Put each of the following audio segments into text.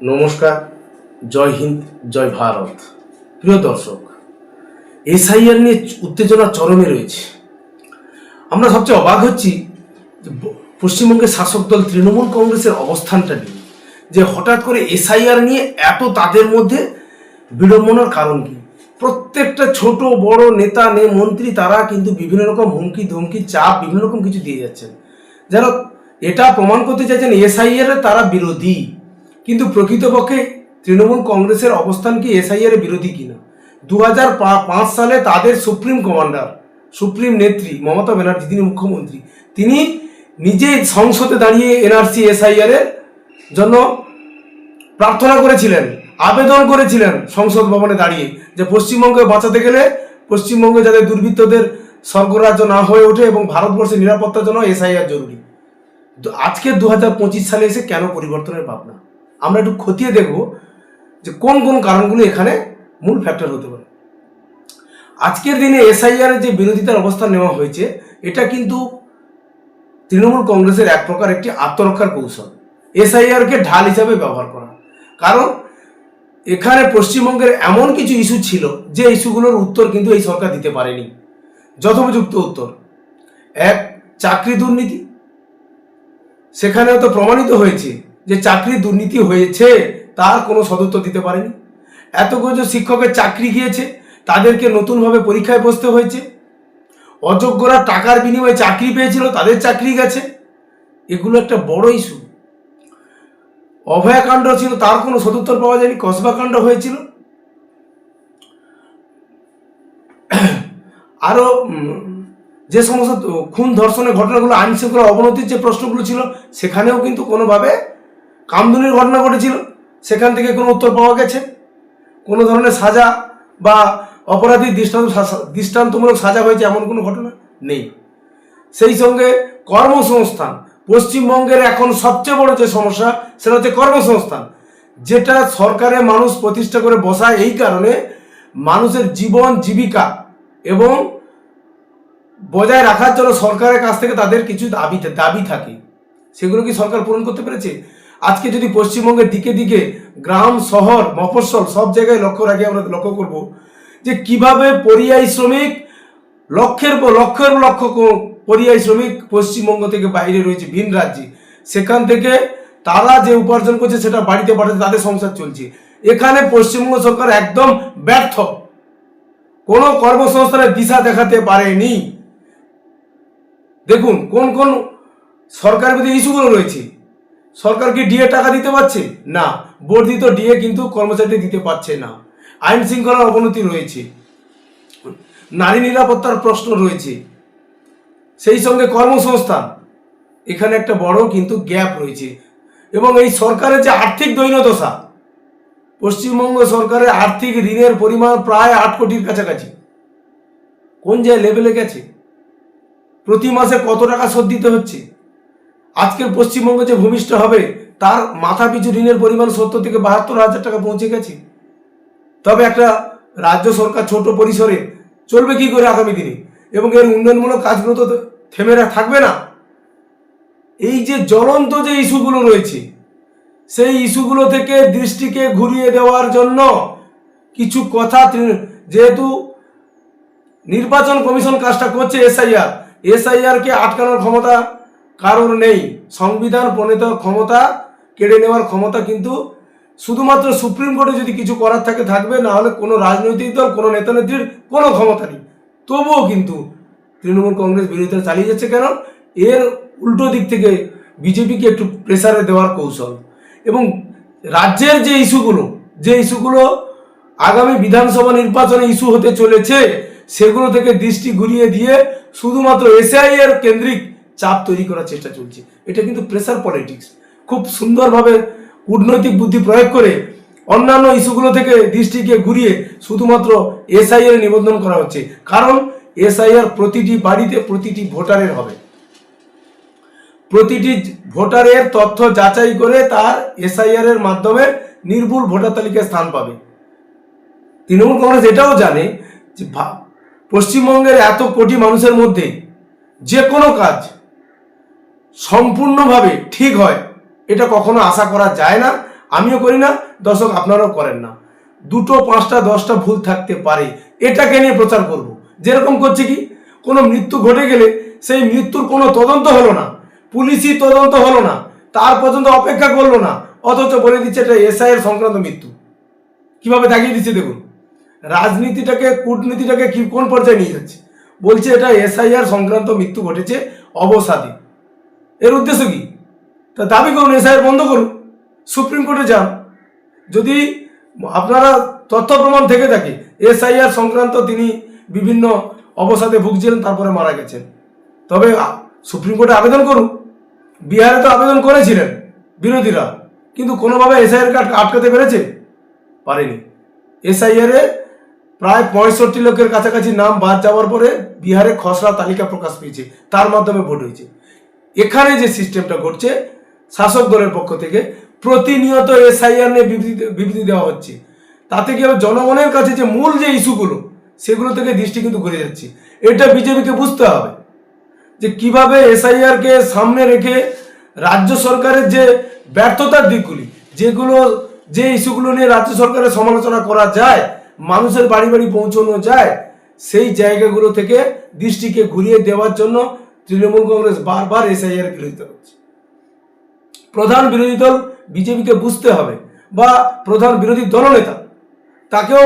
নমস্কার, জয় হিন্দ, জয় ভারত। প্রিয় দর্শক, এসআইআর নিয়ে উত্তেজনা চরমে রয়েছে। আমরা সবচেয়ে অবাক হচ্ছি পশ্চিমবঙ্গের শাসক দল তৃণমূল কংগ্রেসের অবস্থানটা নিয়ে, যে হঠাৎ করে এসআইআর নিয়ে এত তাদের মধ্যে বিড়ম্বনার কারণ কি? প্রত্যেকটা ছোট, বড় নেতা, নে মন্ত্রী, তারা কিন্তু বিভিন্ন রকম হুমকি, ধমকি, চাপ, বিভিন্ন রকম কিছু দিয়ে যাচ্ছেন। যেন এটা প্রমাণ করতে চাইছেন এসআইআর তারা বিরোধী। কিন্তু প্রকৃতপক্ষে তৃণমূল কংগ্রেসের অবস্থান কি এসআইআর বিরোধী কিনা? দু পাঁচ সালে তাদের সুপ্রিম কমান্ডার, সুপ্রিম নেত্রী মমতা ব্যানার্জি তিনি মুখ্যমন্ত্রী, তিনি নিজে সংসদে দাঁড়িয়ে এনআরসি, এসআইআর এর জন্য প্রার্থনা করেছিলেন, আবেদন করেছিলেন সংসদ ভবনে দাঁড়িয়ে যে পশ্চিমবঙ্গে বাঁচাতে গেলে পশ্চিমবঙ্গে যাতে দুর্বৃত্তদের স্বর্গরাজ্য না হয়ে ওঠে এবং ভারতবর্ষের নিরাপত্তার জন্য এসআইআর জরুরি। আজকে দু হাজার পঁচিশ সালে এসে কেন পরিবর্তনের ভাবনা? আমরা একটু খতিয়ে দেখব যে কোন কোন কারণগুলো এখানে মূল ফ্যাক্টর হতে পারে। আজকের দিনে এসআইআর যে বিরোধিতার অবস্থান নেওয়া হয়েছে, এটা কিন্তু তৃণমূল কংগ্রেসের এক প্রকার একটি আত্মরক্ষার কৌশল। এসআইআর কে ঢাল হিসাবে ব্যবহার করা। কারণ এখানে পশ্চিমবঙ্গের এমন কিছু ইস্যু ছিল যে ইস্যুগুলোর উত্তর কিন্তু এই সরকার দিতে পারেনি। যথোপযুক্ত উত্তর। এক, চাকরি দুর্নীতি। সেখানেও তো প্রমাণিত হয়েছে যে চাকরি দুর্নীতি হয়েছে, তার কোনো সদুত্তর দিতে পারেনি। এতগুলো শিক্ষকের চাকরি গিয়েছে, তাদেরকে নতুনভাবে পরীক্ষায় বসতে হয়েছে। অযোগ্যরা টাকার বিনিময়ে চাকরি পেয়েছিল, তাদের চাকরি গেছে। এগুলো একটা বড় ইস্যু অভয়াকাণ্ড ছিল, তার কোনো সদুত্তর পাওয়া যায়নি, কসবাকাণ্ড হয়েছিল। আরও যে সমস্ত খুন ধর্ষণের ঘটনাগুলো আইন শৃঙ্খলা অবনতির যে প্রশ্নগুলো ছিল, সেখানেও কিন্তু কোনোভাবে কামদুনির ঘটনা ঘটেছিল, সেখান থেকে কোনো উত্তর পাওয়া গেছে। কোনো ধরনের সাজা বা অপরাধীর দৃষ্টান্ত দৃষ্টান্তমূলক সাজা হয়েছে এমন কোনো ঘটনা নেই। সেই সঙ্গে কর্মসংস্থান, পশ্চিমবঙ্গের এখন সবচেয়ে বড় যে সমস্যা, সেটা হচ্ছে কর্মসংস্থান, যেটা সরকারে মানুষ প্রতিষ্ঠা করে বসায় এই কারণে মানুষের জীবন, জীবিকা এবং বজায় রাখার জন্য সরকারের কাছ থেকে তাদের কিছু দাবি দাবি থাকে। সেগুলো কি সরকার পূরণ করতে পেরেছে? আজকে যদি পশ্চিমবঙ্গের দিকে দিকে গ্রাম, শহর, মফস্বল সব জায়গায় লক্ষ্য রাখি, আমরা লক্ষ্য করব যে কীভাবে পরিযায়ী শ্রমিক, লক্ষের পর লক্ষের লক্ষ পরিযায়ী শ্রমিক পশ্চিমবঙ্গ থেকে বাইরে রয়েছে, ভিন রাজ্যে। সেখান থেকে তারা যে উপার্জন করছে, সেটা বাড়িতে পাঠাতে তাদের সংসার চলছে। এখানে পশ্চিমবঙ্গ সরকার একদম ব্যর্থ। কোনো কর্মসংস্থানের দিশা দেখাতে পারেনি। দেখুন, কোন কোন সরকার বিরোধী ইস্যুগুলো রয়েছে। সরকার কি ডিএ টাকা দিতে পারছে? না। বর্ধিত ডিএ কিন্তু কর্মচারী দিতে পারছে না। আইন শৃঙ্খলার অবনতি রয়েছে। নারী নিরাপত্তার প্রশ্ন রয়েছে। সেই সঙ্গে কর্মসংস্থান। এখানে একটা বড় কিন্তু গ্যাপ রয়েছে। এবং এই সরকারের যে আর্থিক দৈন্যদশা, পশ্চিমবঙ্গ সরকারের আর্থিক ঋণের পরিমাণ প্রায় আট কোটির কাছাকাছি। কোন যে লেভেলে গেছে? প্রতি মাসে কত টাকা শোধ দিতে হচ্ছে? আজকের পশ্চিমবঙ্গে যে ভূমিষ্ঠ হবে, তার মাথা পিছু ঋণের পরিমাণ সত্তর থেকে বাহাত্তর হাজার টাকা পৌঁছে গেছে। তবে একটা রাজ্য সরকার ছোট পরিসরে চলবে কি করে আগামী দিনে? এবং এর উন্নয়নমূলক কাজগুলো তো থেমে থাকবে না। এই যে জ্বলন্ত যে ইস্যুগুলো রয়েছে, সেই ইস্যুগুলো থেকে দৃষ্টিকে ঘুরিয়ে দেওয়ার জন্য কিছু কথা যেহেতু নির্বাচন কমিশন কাজটা করছে এসআইআর এসআইআর কে আটকানোর ক্ষমতা কারোর নেই। সংবিধান প্রণীত ক্ষমতা কেড়ে নেওয়ার ক্ষমতা কিন্তু শুধুমাত্র সুপ্রিম কোর্টে যদি কিছু করার থাকে, থাকবে, না হলে কোনো রাজনৈতিক দল, কোনো নেতা নেত্রীর কোনো ক্ষমতা নেই। তবুও কিন্তু তৃণমূল কংগ্রেস বিরোধিতা চালিয়ে যাচ্ছে কেন? এর উল্টো দিক থেকে বিজেপিকে একটু প্রেসারে দেওয়ার কৌশল। এবং রাজ্যের যে ইস্যুগুলো যে ইস্যুগুলো আগামী বিধানসভা নির্বাচনে ইস্যু হতে চলেছে, সেগুলো থেকে দৃষ্টি ঘুরিয়ে দিয়ে শুধুমাত্র এসআইআর কেন্দ্রিক চাপ তৈরি করার চেষ্টা চলছে। এটা কিন্তু প্রেসার পলিটিক্স খুব সুন্দরভাবে কূটনৈতিক বুদ্ধি প্রয়োগ করে অন্যান্য ইস্যুগুলো থেকে দৃষ্টিকে ঘুরিয়ে শুধুমাত্র এসআইআর নিবন্ধন করা হচ্ছে। কারণ এসআইআর প্রতিটি বাড়িতে প্রতিটি ভোটারের হবে। প্রতিটি ভোটারের তথ্য যাচাই করে তার এসআইআর এর মাধ্যমে নির্ভুল ভোটার তালিকায় স্থান পাবে। তৃণমূল কংগ্রেস এটাও জানে যে পশ্চিমবঙ্গের এত কোটি মানুষের মধ্যে যে কোনো কাজ সম্পূর্ণভাবে ঠিক হয়। এটা কখনো আশা করা যায় না। আমিও করি না। দর্শক, আপনারাও করেন না। দুটো, পাঁচটা, দশটা ভুল থাকতে পারে। এটাকে নিয়ে প্রচার করব। যেরকম করছে কি? কোনো মৃত্যু ঘটে গেলে সেই মৃত্যুর কোনো তদন্ত হলো না। পুলিশি তদন্ত হলো না। তার পর্যন্ত অপেক্ষা করল না। অথচ বলে দিচ্ছে এটা এসআই এর সংক্রান্ত মৃত্যু। কীভাবে দেখিয়ে দিচ্ছে দেখুন। রাজনীতিটাকে, কূটনীতিটাকে কি কোন পর্যায়ে নিয়ে যাচ্ছে? বলছে এটা এসআইআর সংক্রান্ত মৃত্যু ঘটেছে অবসাদে। এর উদ্দেশ্য কি? তা দাবি করুন, এসআইআর বন্ধ করুন, সুপ্রিম কোর্টে যান। যদি আপনারা তথ্য প্রমাণ থেকে থাকে, এসআইআর সংক্রান্ত তিনি বিভিন্ন অবসাদে ভুগছিলেন, তারপরে মারা গেছেন। তবে সুপ্রিম কোর্টে আবেদন করুন। বিহারে তো আবেদন করেছিলেন বিরোধীরা, কিন্তু কোনোভাবে এসআইআর কার্ড আটকাতে পেরেছে? পারেনি। এসআইআর প্রায় পঁয়ষট্টি লোকের কাছাকাছি নাম বাদ যাওয়ার পরে বিহারে খসড়া তালিকা প্রকাশ পেয়েছে। তার মাধ্যমে ভোট হয়েছে। এখানে যে সিস্টেমটা ঘটছে, শাসক দলের পক্ষ থেকে প্রতিনিয়ত এসআইআর নিয়ে বিবৃতি বিবৃতি দেওয়া হচ্ছে। তাতে কি জনগণের কাছে যে মূল যে ইস্যুগুলো, সেগুলো থেকে দৃষ্টি কিন্তু ঘুরে যাচ্ছে। এটা বিজেপিকে বুঝতে হবে যে কীভাবে এসআইআর কে সামনে রেখে রাজ্য সরকারের যে ব্যর্থতার দিকগুলি, যেগুলো, যে ইস্যুগুলো নিয়ে রাজ্য সরকারের সমালোচনা করা যায়, মানুষের বাড়ি বাড়ি পৌঁছানো যায়, সেই জায়গাগুলো থেকে দৃষ্টিকে ঘুরিয়ে দেওয়ার জন্য তৃণমূল কংগ্রেস বারবার এসআইআর বিরোধিতা করছে। প্রধান বিরোধী দল বিজেপিকে বুঝতে হবে বা প্রধান বিরোধী দলনেতা, তাকেও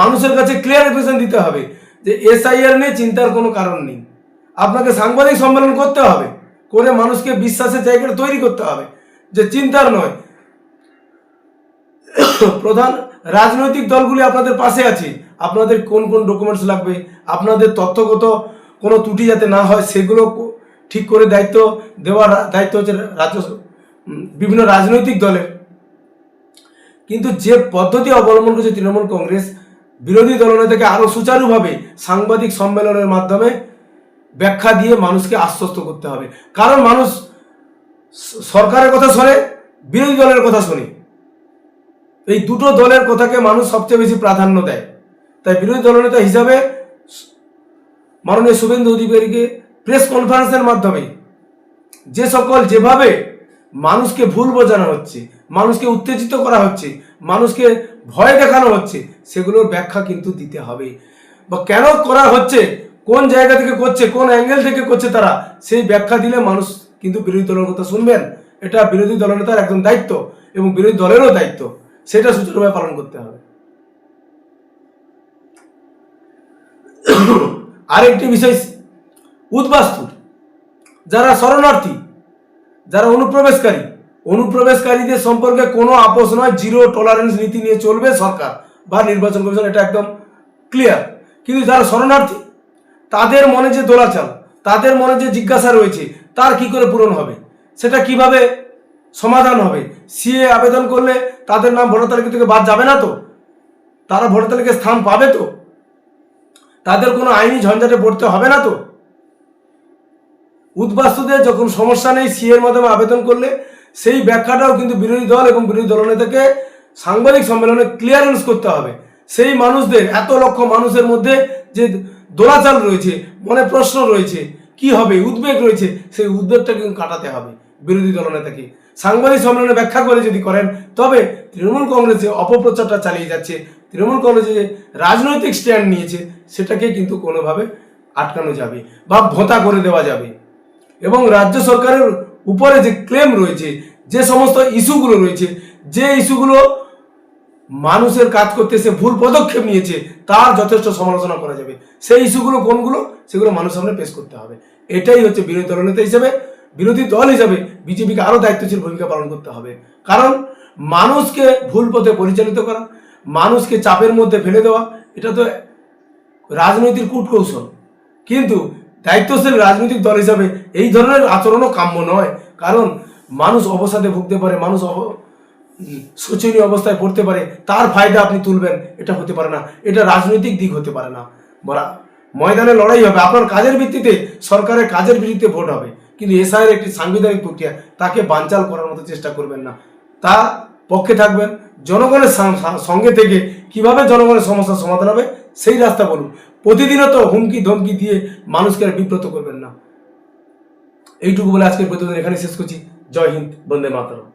মানুষের কাছে ক্লিয়ার ক্লিয়ারিফিকেশন দিতে হবে যে এসআইআর নিয়ে চিন্তার কোনো কারণ নেই। আপনাকে সাংবাদিক সম্মেলন করতে হবে, করে মানুষকে বিশ্বাসের জায়গাটা তৈরি করতে হবে, যে চিন্তার নয়। প্রধান রাজনৈতিক দলগুলি আপনাদের পাশে আছে, আপনাদের কোন কোন ডকুমেন্টস লাগবে, আপনাদের তথ্যগত কোনো ত্রুটি যাতে না হয়, সেগুলো ঠিক করে দায়িত্ব দেওয়ার দায়িত্ব হচ্ছে রাজ্য বিভিন্ন রাজনৈতিক দলের। কিন্তু যে পদ্ধতি অবলম্বন করছে তৃণমূল কংগ্রেস, বিরোধী দলনেতাকে আরও সুচারুভাবে সাংবাদিক সম্মেলনের মাধ্যমে ব্যাখ্যা দিয়ে মানুষকে আশ্বস্ত করতে হবে। কারণ মানুষ সরকারের কথা শোনে, বিরোধী দলের কথা শোনে। এই দুটো দলের কথাকে মানুষ সবচেয়ে বেশি প্রাধান্য দেয়। তাই বিরোধী দলনেতা হিসাবে মাননীয় শুভেন্দু অধিকারীকে প্রেস কনফারেন্সের মাধ্যমে যে সকল যেভাবে মানুষকে ভুল বোঝানো হচ্ছে, মানুষকে উত্তেজিত করা হচ্ছে, মানুষকে ভয় দেখানো হচ্ছে, সেগুলোর ব্যাখ্যা কিন্তু দিতে হবে। বা কেন করা হচ্ছে, কোন জায়গা থেকে করছে, কোন অ্যাঙ্গেল থেকে করছে তারা, সেই ব্যাখ্যা দিলে মানুষ কিন্তু বিরোধী দলের কথা শুনবেন। এটা বিরোধী দলনেতার একদম দায়িত্ব এবং বিরোধী দলেরও দায়িত্ব। সেটা সুচারুভাবে পালন করতে হবে। আরেকটি বিষয়, উদ্বাস্তু, যারা শরণার্থী, যারা অনুপ্রবেশকারী, অনুপ্রবেশকারীদের সম্পর্কে কোনো আপোষ নয় জিরো টলারেন্স নীতি নিয়ে চলবে সরকার বা নির্বাচন কমিশন, এটা একদম ক্লিয়ার কিন্তু যারা শরণার্থী, তাদের মনে যে দোলাচাল, তাদের মনে যে জিজ্ঞাসা রয়েছে, তার কি করে পূরণ হবে? সেটা কীভাবে সমাধান হবে? সিএ আবেদন করলে তাদের নাম ভোটার তালিকা থেকে বাদ যাবে না তো? তারা ভোটার তালিকায় স্থান পাবে তো? তাদের কোনো আইনি ঝঞ্ঝাটে পড়তে হবে না তো? উদ্বাস্তুদের যখন সমস্যা নেই সি এর মাধ্যমে আবেদন করলে সেই ব্যাখ্যাটাও কিন্তু বিরোধী দল এবং বিরোধী দলনেতাকে সাংবাদিক সম্মেলনে ক্লিয়ারেন্স করতে হবে। সেই মানুষদের, এত লক্ষ মানুষের মধ্যে যে দোলাচাল রয়েছে, মনে প্রশ্ন রয়েছে, কি হবে, উদ্বেগ রয়েছে, সেই উদ্বেগটা কিন্তু কাটাতে হবে বিরোধী দলনেতাকে সাংবাদিক সম্মেলনে ব্যাখ্যা করে যদি করেন, তবে তৃণমূল কংগ্রেসে অপপ্রচারটা চালিয়ে যাচ্ছে। তৃণমূল কংগ্রেসে যে রাজনৈতিক স্ট্যান্ড নিয়েছে, সেটাকে কিন্তু কোনোভাবে আটকানো যাবে বা ভোতা করে দেওয়া যাবে। এবং রাজ্য সরকারের উপরে যে ক্লেম রয়েছে, যে সমস্ত ইস্যুগুলো রয়েছে, যে ইস্যুগুলো মানুষের কাজ করতে সে ভুল পদক্ষেপ নিয়েছে, তার যথেষ্ট সমালোচনা করা যাবে। সেই ইস্যুগুলো কোনগুলো, সেগুলো মানুষ সামনে পেশ করতে হবে। এটাই হচ্ছে বিরোধী দলনেতা হিসেবে বিরোধী দল হিসাবে বিজেপিকে আরও দায়িত্বশীল ভূমিকা পালন করতে হবে। কারণ মানুষকে ভুল পথে পরিচালিত করা, মানুষকে চাপের মধ্যে ফেলে দেওয়া, এটা তো রাজনৈতিক কূটকৌশল। কিন্তু দায়িত্বশীল রাজনৈতিক দল হিসাবে এই ধরনের আচরণও কাম্য নয়। কারণ মানুষ অবসাদে ভুগতে পারে, মানুষ শোচনীয় অবস্থায় পড়তে পারে, তার ফায়দা আপনি তুলবেন, এটা হতে পারে না। এটা রাজনৈতিক দিক হতে পারে না। ময়দানে লড়াই হবে। আপনার কাজের ভিত্তিতে সরকারের কাজের ভিত্তিতে ভোট হবে। কিন্তু এসআইয়ের একটি সাংবিধানিক প্রক্রিয়া, তাকে বানচাল করার মতো চেষ্টা করবেন না। তা পক্ষে থাকবেন, জনগণের সঙ্গে থেকে কীভাবে জনগণের সমস্যার সমাধান হবে, সেই রাস্তা বলুন। প্রতিদিনও তো হুমকি, ধমকি দিয়ে মানুষকে বিব্রত করবেন না। এইটুকু বলে আজকের প্রতিবেদন এখানে শেষ করছি। জয় হিন্দ, বন্দে মাতরম।